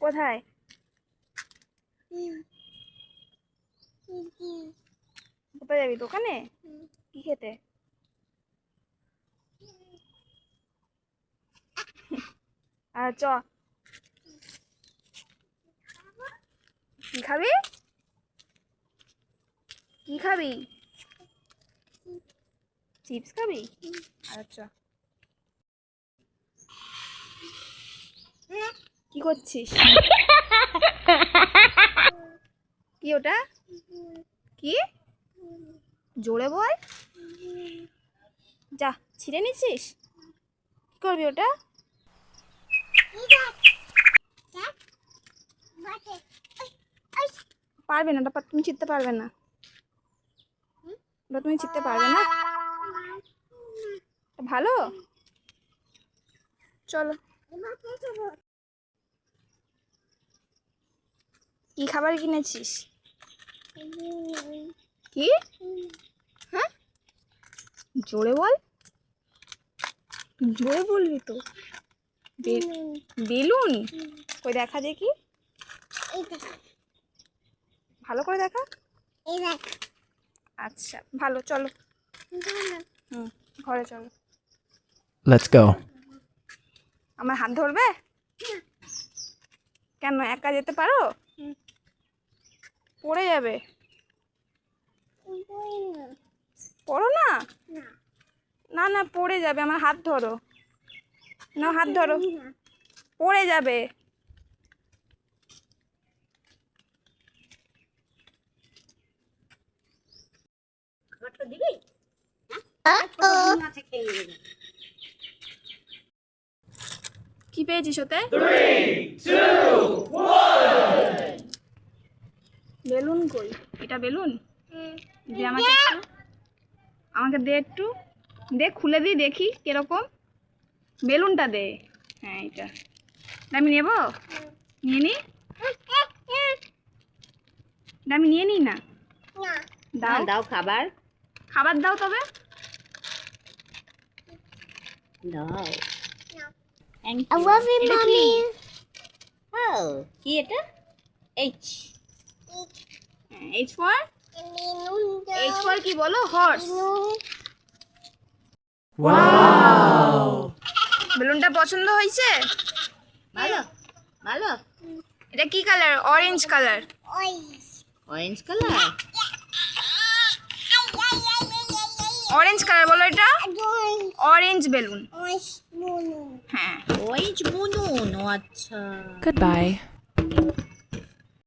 কোথায়? কোথায় যাবি? দোকানে? কি খেতে? আর চ। কি খাবি? কি খাবি? চিপস খাবি? আচ্ছা কি করছিস? কি ওটা? কি? জোরে বল। যা, ছিঁড়ে নিছিস কি করবি ওটা? পারবে না ওটা তুমি ছিঁড়তে পারবে না। ওটা তুমি ছিঁড়তে পারবে না। ভালো? চলো। কি খাবার কিনেছিস? কি? হ্যাঁ? জোরে বল। জোরে বলবি তো। বেলুন? কই দেখা দেখি। ভালো করে দেখা। আচ্ছা ভালো চলো। হুম ঘরে চলো। Let's go. আমার হাত ধরবে? কেন একা যেতে পারো? পড়ে যাবে। পড়ো না? না। না পড়ে যাবে। আমার হাত ধরো। না হাত ধরো। পড়ে যাবে। কি পেয়েছিস ওতে বেলুন কই এটা বেলুন দে আমাকে আমাকে দে একটু দে খুলে দিই দেখি কীরকম বেলুনটা দে হ্যাঁ এটা আমি নেব নিয়ে নি আমি নিয়ে নিই না দাও দাও খাবার খাবার দাও তবে দাও I love you, mommy. ও কি এটা? H H for H for কি বলো? হর্স বেলুনটা পছন্দ হয়েছে? ভালো ভালো। এটা কি colour orange colour orange colour orange colour বলো এটা? অরেঞ্জ বেলুন হ্যাঁ। Goodbye.